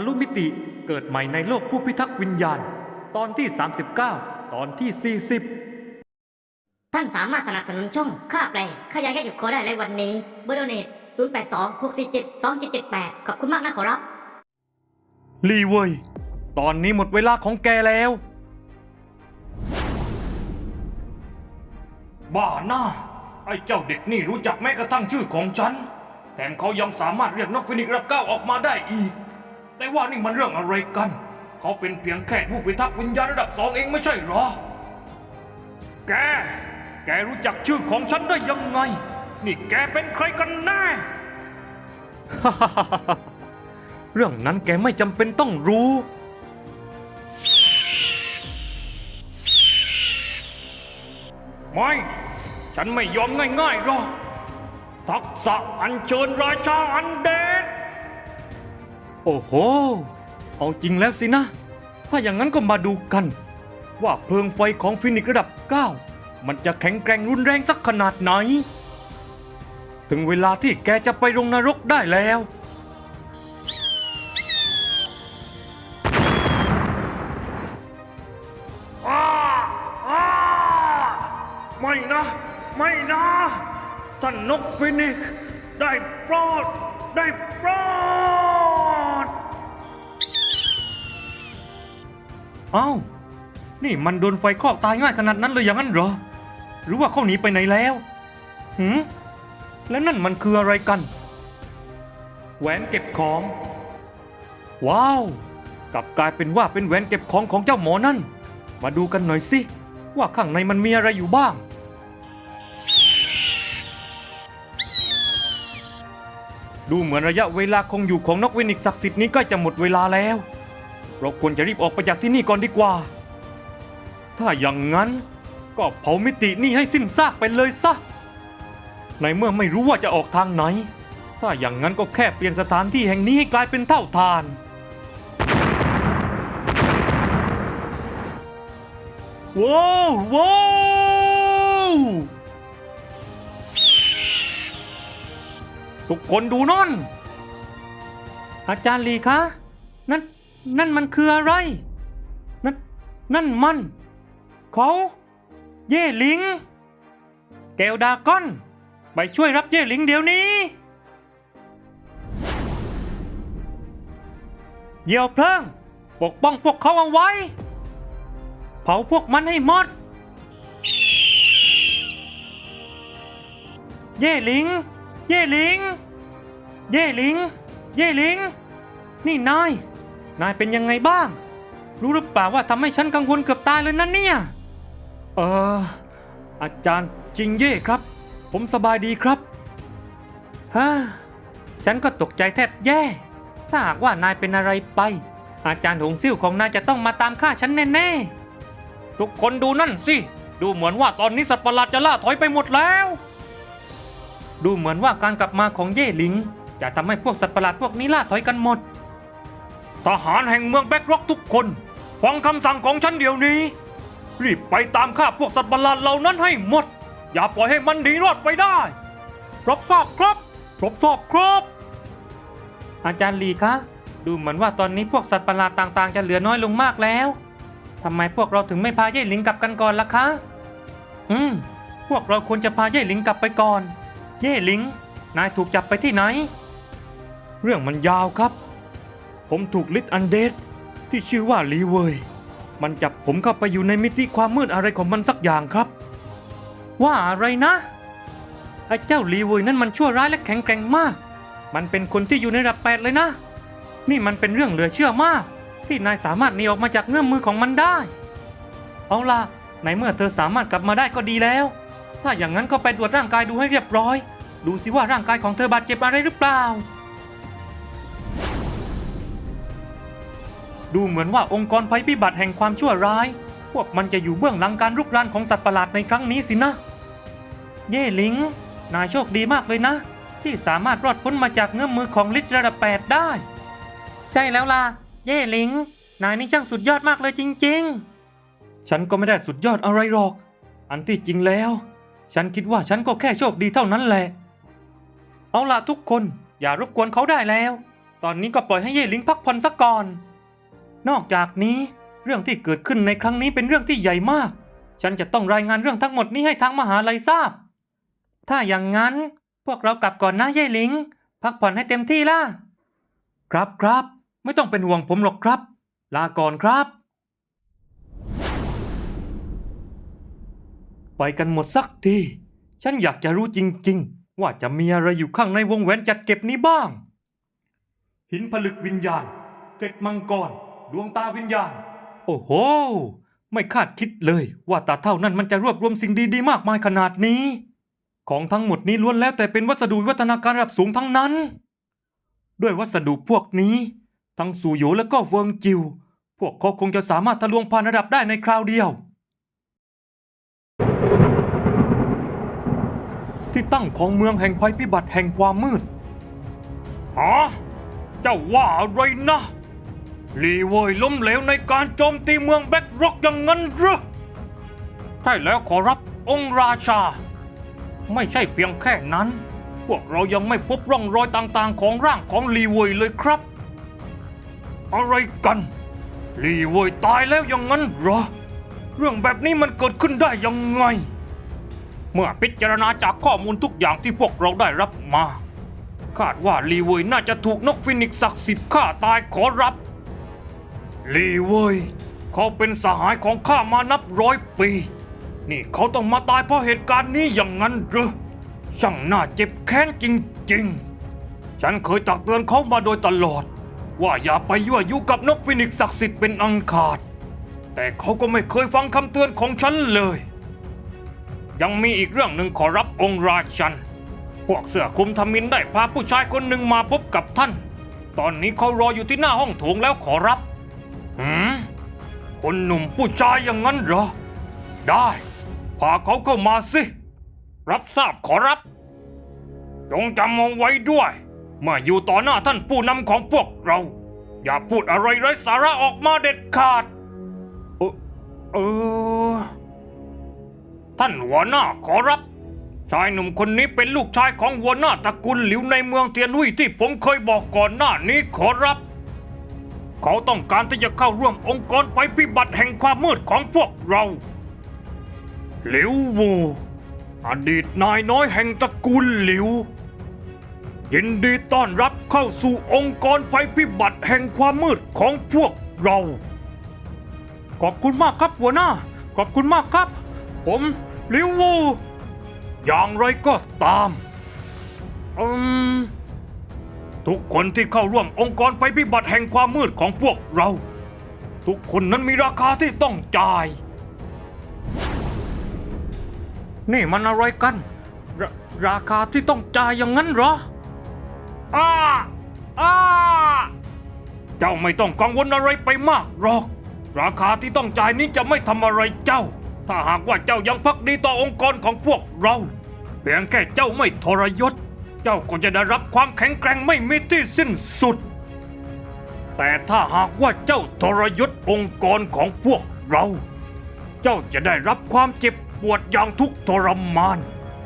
ทะลุมิติเกิดใหม่ในโลกผู้พิทักษ์วิญญาณ ตอนที่ 39 ตอนที่ 40 ท่านสามารถสนับสนุนช่องค่าแปลค่ายาแก้เจ็บคอได้ในวันนี้เบอร์โดเนต082 647 2778 ขอบคุณมากนะขอรับ ลีเวยตอนนี้หมดเวลาของแกแล้ว บ้าหน้า ไอ้เจ้าเด็กนี่รู้จักแม้กระทั่งชื่อของฉัน แถมเขายังสามารถเรียกนกฟินิกซ์รับเก้าออกมาได้อีก แต่ว่านี่มันเรื่องอะไรกัน เขาเป็นเพียงแค่ผู้พิทักษ์วิญญาณระดับสองเองไม่ใช่เหรอ แก แกรู้จักชื่อของฉันได้ยังไง นี่แกเป็นใครกันแน่ เรื่องนั้นแกไม่จำเป็นต้องรู้ ไม่ ฉันไม่ยอมง่ายๆหรอก ทักษะอัญเชิญราชาอันเด โอ้โห เอาจริงแล้วสินะ ถ้าอย่างนั้นก็มาดูกัน ว่าเพลิงไฟของฟินิกระดับ 9 มันจะแข็งแกร่งรุนแรงสักขนาดไหน ถึงเวลาที่แกจะไปลงนรกได้แล้วอาอาไม่นะ ไม่นะ ท่านนกฟินิก ได้โปรด ได้โปรด อ้านี่มันโดนไฟคอกตายง่ายขนาดนั้นเลยอย่างนั้นเหรอ หรือว่าเขาหนีไปไหนแล้ว หืม แล้วนั่นมันคืออะไรกัน แหวนเก็บของ ว้าว กลับกลายเป็นว่าเป็นแหวนเก็บของของเจ้าหมอนั่น มาดูกันหน่อยสิ ว่าข้างในมันมีอะไรอยู่บ้าง ดูเหมือนระยะเวลาคงอยู่ของนกเวนิกศักดิ์สิทธิ์นี้ใกล้จะหมดเวลาแล้ว เราควรจะรีบออกไปจากที่นี่ก่อนดีกว่า ถ้าอย่างนั้นก็เผามิตินี่ให้สิ้นซากไปเลยซะ ในเมื่อไม่รู้ว่าจะออกทางไหน ถ้าอย่างนั้นก็แค่เปลี่ยนสถานที่แห่งนี้ให้กลายเป็นเท่าทาน ว้าวว้าวทุกคนดูนั่น อาจารย์ลีคะ นั่น นั่นมันคืออะไร นั่นนั่นมัน เขา เย่หลิง แก้วดาก้อน ไปช่วยรับเย่หลิงเดี๋ยวนี้เหยี่ยวเพลิง ปกป้องพวกเขาเอาไว้ เผาพวกมันให้หมด เย่หลิง เย่หลิง เย่หลิง เย่หลิง นี่นาย นายเป็นยังไงบ้าง รู้หรือเปล่าว่าทำให้ฉันกังวลเกือบตายเลยนั่นเนี่ย เออ อาจารย์จริงเย่ครับ ผมสบายดีครับฮ่าฉันก็ตกใจแทบแย่ ถ้าหากว่านายเป็นอะไรไป อาจารย์หงซิ่วของนายจะต้องมาตามฆ่าฉันแน่ๆ ทุกคนดูนั่นสิ ดูเหมือนว่าตอนนี้สัตว์ประหลาดจะล่าถอยไปหมดแล้ว ดูเหมือนว่าการกลับมาของเย่หลิง จะทำให้พวกสัตว์ประหลาดพวกนี้ล่าถอยกันหมด ทหารแห่งเมืองแบ็กร็อกทุกคนฟังคำสั่งของฉันเดี๋ยวนี้ รีบไปตามฆ่าพวกสัตว์ประหลาดเหล่านั้นให้หมด อย่าปล่อยให้มันหนีรอดไปได้รับทราบครับรับทราบครับ อาจารย์ลีคะ ดูเหมือนว่าตอนนี้พวกสัตว์ประหลาดต่างๆ จะเหลือน้อยลงมากแล้วทำไมพวกเราถึงไม่พาเย่หลิงกลับกันก่อนล่ะคะ อืม พวกเราควรจะพาเย่หลิงกลับไปก่อน เย่หลิง นายถูกจับไปที่ไหน เรื่องมันยาวครับ ผมถูกลิดอันเดดที่ชื่อว่าลีเวย มันจับผมเข้าไปอยู่ในมิติความมืดอะไรของมันสักอย่างครับ ว่าอะไรนะไอ้เจ้าลีเวยนั่นมันชั่วร้ายและแข็งแกร่งมาก มันเป็นคนที่อยู่ในระดับแปดเลยนะ นี่มันเป็นเรื่องเหลือเชื่อมาก ที่นายสามารถหนีออกมาจากเงื้อมมือของมันได้ เอาล่ะในเมื่อเธอสามารถกลับมาได้ก็ดีแล้ว ถ้าอย่างนั้นก็ไปตรวจร่างกายดูให้เรียบร้อย ดูสิว่าร่างกายของเธอบาดเจ็บอะไรหรือเปล่า ดูเหมือนว่าองค์กรภัยพิบัติแห่งความชั่วร้าย พวกมันจะอยู่เบื้องหลังการรุกรานของสัตว์ประหลาดในครั้งนี้สินะ เย่หลิง นายโชคดีมากเลยนะ ที่สามารถรอดพ้นมาจากเงื้อมมือของลิชระดับแปดได้ ใช่แล้วล่ะ เย่หลิง นายนี่ช่างสุดยอดมากเลยจริง ๆ ฉันก็ไม่ได้สุดยอดอะไรหรอก อันที่จริงแล้ว ฉันคิดว่าฉันก็แค่โชคดีเท่านั้นแหละ เอาล่ะทุกคนอย่ารบกวนเขาได้แล้ว ตอนนี้ก็ปล่อยให้เย่หลิงพักผ่อนสักก่อน นอกจากนี้เรื่องที่เกิดขึ้นในครั้งนี้เป็นเรื่องที่ใหญ่มาก ฉันจะต้องรายงานเรื่องทั้งหมดนี้ให้ทางมหาลัยทราบ ถ้าอย่างนั้นพวกเรากลับก่อนนะเย่หลิง พักผ่อนให้เต็มที่ล่ะ ครับครับ ไม่ต้องเป็นห่วงผมหรอกครับ ลาก่อนครับ ไปกันหมดสักที ฉันอยากจะรู้จริง ๆ ว่าจะมีอะไรอยู่ข้างในวงแหวนจัดเก็บนี้บ้าง หินผลึกวิญญาณเกล็ดมังกร ดวงตาวิญญาณ โอ้โห ไม่คาดคิดเลยว่าตาเท่านั้นมันจะรวบรวมสิ่งดีๆ มากมายขนาดนี้ ของทั้งหมดนี้ล้วนแล้วแต่เป็นวัสดุวิวัฒนาการระดับสูงทั้งนั้น ด้วยวัสดุพวกนี้ ทั้งสูโหยและก็เฟิงจิว พวกเขาคงจะสามารถทะลวงผ่านระดับได้ในคราวเดียว ที่ตั้งของเมืองแห่งภัยพิบัติแห่งความมืดฮะเจ้าว่าอะไรนะ ลีเวยล้มเหลวในการโจมตีเมืองแบ็กร็อกอย่างนั้นหรือใช่แล้วขอรับองค์ราชา ไม่ใช่เพียงแค่นั้น พวกเรายังไม่พบร่องรอยต่างๆ ของร่างของลีเวยเลยครับ อะไรกันลีเวยตายแล้วอย่างนั้นเหรอ เรื่องแบบนี้มันเกิดขึ้นได้ยังไง เมื่อพิจารณาจากข้อมูลทุกอย่างที่พวกเราได้รับมา คาดว่าลีเวยน่าจะถูกนกฟินิกซ์ศักดิ์สิทธิ์ฆ่าตายขอรับ ลีเวยเขาเป็นสหายของข้ามานับร้อยปี นี่เขาต้องมาตายเพราะเหตุการณ์นี้อย่างนั้นเหรอช่างน่าเจ็บแค้นจริงๆ ฉันเคยตักเตือนเขามาโดยตลอด ว่าอย่าไปยั่วยุกับนกฟินิกซ์ศักดิ์สิทธิ์เป็นอันขาด แต่เขาก็ไม่เคยฟังคำเตือนของฉันเลย ยังมีอีกเรื่องหนึ่งขอรับองค์ราชัน พวกเสือคลุมทมินได้พาผู้ชายคนหนึ่งมาพบกับท่าน ตอนนี้เขารออยู่ที่หน้าห้องโถงแล้วขอรับ คนหนุ่มผู้ชายอย่างนั้นเหรอ ได้ พาเขาเข้ามาสิ รับทราบขอรับ จงจำเอาไว้ด้วย เมื่ออยู่ต่อหน้าท่านผู้นำของพวกเรา อย่าพูดอะไรไร้สาระออกมาเด็ดขาด เออเออ ท่านหัวหน้าขอรับ ชายหนุ่มคนนี้เป็นลูกชายของหัวหน้าตระกูลหลิวในเมืองเทียนหุยที่ผมเคยบอกก่อนหน้านี้ขอรับ เขาต้องการที่จะเข้าร่วมองค์กรไปพิบัติแห่งความมืดของพวกเรา หลิววู อดีตนายน้อยแห่งตระกูลหลิว ยินดีต้อนรับเข้าสู่องค์กรภัยพิบัติแห่งความมืดของพวกเรา ขอบคุณมากครับหัวหน้า ขอบคุณมากครับ ผมหลิววู อย่างไรก็ตามอืม ทุกคนที่เข้าร่วมองค์กรภัยพิบัติแห่งความมืดของพวกเรา ทุกคนนั้นมีราคาที่ต้องจ่าย นี่มันอะไรกันรราคาที่ต้องจ่ายอย่างนั้นเหรออ้าอ้าเจ้าไม่ต้องกังวลอะไรไปมากหรอก ราคาที่ต้องจ่ายนี้จะไม่ทำอะไรเจ้า ถ้าหากว่าเจ้ายังพักดีต่อองค์กรของพวกเรา เพียงแค่เจ้าไม่ทรยศ เจ้าก็จะได้รับความแข็งแกร่งไม่มีที่สิ้นสุด แต่ถ้าหากว่าเจ้าทรยศองค์กรของพวกเรา เจ้าจะได้รับความเจ็บปวดอย่างทุกทรมาน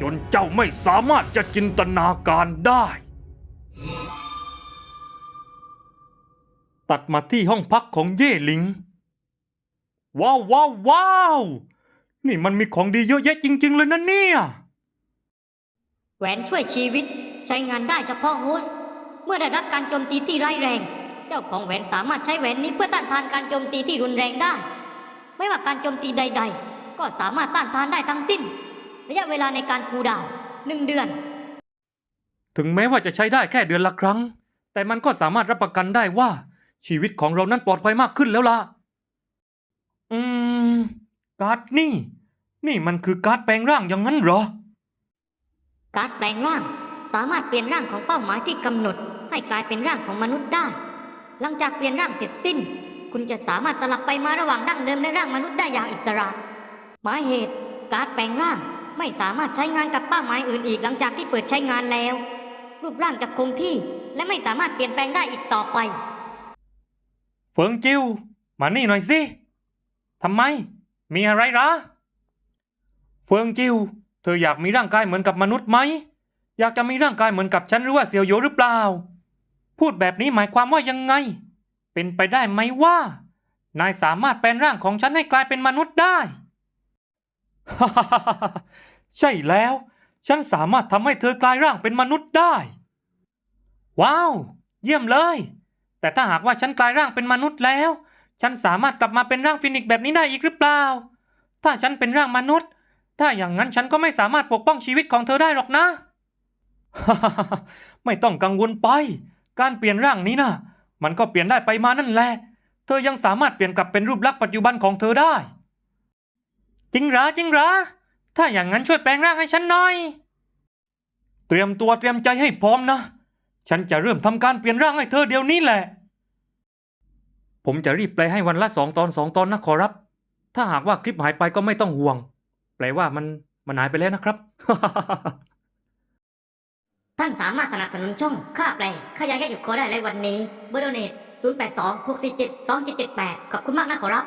จนเจ้าไม่สามารถจะจินตนาการได้ ตัดมาที่ห้องพักของเย่หลิง ว้าวว้าวว้าวนี่มันมีของดีเยอะแยะจริง ๆ เลยนะเนี่ย แหวนช่วยชีวิตใช้งานได้เฉพาะโฮสต์เมื่อได้รับการโจมตีที่ร้ายแรง เจ้าของแหวนสามารถใช้แหวนนี้เพื่อต้านทานการโจมตีที่รุนแรงได้ ไม่ว่าการโจมตีใด ๆ ก็สามารถต้านทานได้ทั้งสิ้น ระยะเวลาในการคูดาวหนึ่งเดือน ถึงแม้ว่าจะใช้ได้แค่เดือนละครั้ง แต่มันก็สามารถรับประกันได้ว่า ชีวิตของเรานั้นปลอดภัยมากขึ้นแล้วล่ะ อืม การ์ดนี่ นี่มันคือการ์ดแปลงร่างอย่างนั้นเหรอ การแปลงร่างสามารถเปลี่ยนร่างของเป้าหมายที่กำหนด ให้กลายเป็นร่างของมนุษย์ได้ หลังจากเปลี่ยนร่างเสร็จสิ้น คุณจะสามารถสลับไปมาระหว่างดั้งเดิมและร่างมนุษย์ได้อย่างอิสระ หมายเหตุ การแปลงร่างไม่สามารถใช้งานกับเป้าหมายอื่นอีกหลังจากที่เปิดใช้งานแล้ว รูปร่างจะคงที่และไม่สามารถเปลี่ยนแปลงได้อีกต่อไป เฟิงจิวมานี่หน่อยสิทำไม มีอะไรหรอ เฟิงจิว ธออยากมีร่างกายเหมือนกับมนุษย์ไหม อยากจะมีร่างกายเหมือนกับฉันหรือว่าเสี่ยวโยหรือเปล่า พูดแบบนี้หมายความว่ายังไง เป็นไปได้ไหมว่า นายสามารถแปลงร่างของฉันให้กลายเป็นมนุษย์ได้ ใช่แล้ว ฉันสามารถทำให้เธอกลายร่างเป็นมนุษย์ได้ ว้าว เยี่ยมเลย แต่ถ้าหากว่าฉันกลายร่างเป็นมนุษย์แล้ว ฉันสามารถกลับมาเป็นร่างฟินิกแบบนี้ได้อีกหรือเปล่า ถ้าฉันเป็นร่างมนุษย์ ถ้าอย่างนั้นฉันก็ไม่สามารถปกป้องชีวิตของเธอได้หรอกนะ ไม่ต้องกังวลไป การเปลี่ยนร่างนี้นะมันก็เปลี่ยนได้ไปมานั่นแหละ เธอยังสามารถเปลี่ยนกลับเป็นรูปลักษณ์ปัจจุบันของเธอได้ จริงหรอจริงหรอ ถ้าอย่างนั้นช่วยแปลงร่างให้ฉันหน่อย เตรียมตัวเตรียมใจให้พร้อมนะ ฉันจะเริ่มทำการเปลี่ยนร่างให้เธอเดี๋ยวนี้แหละ ผมจะรีบแปลให้วันละสองตอนสองตอนนะขอรับ ถ้าหากว่าคลิปหายไปก็ไม่ต้องห่วง แปลว่ามันมันหายไปแล้วนะครับ ท่านสามารถสนับสนุนช่องค่าแปลค่ายาแก้หยุดคอได้ในวันนี้เบอร์โดเนต082 647 2778 ขอบคุณมากนะขอรับ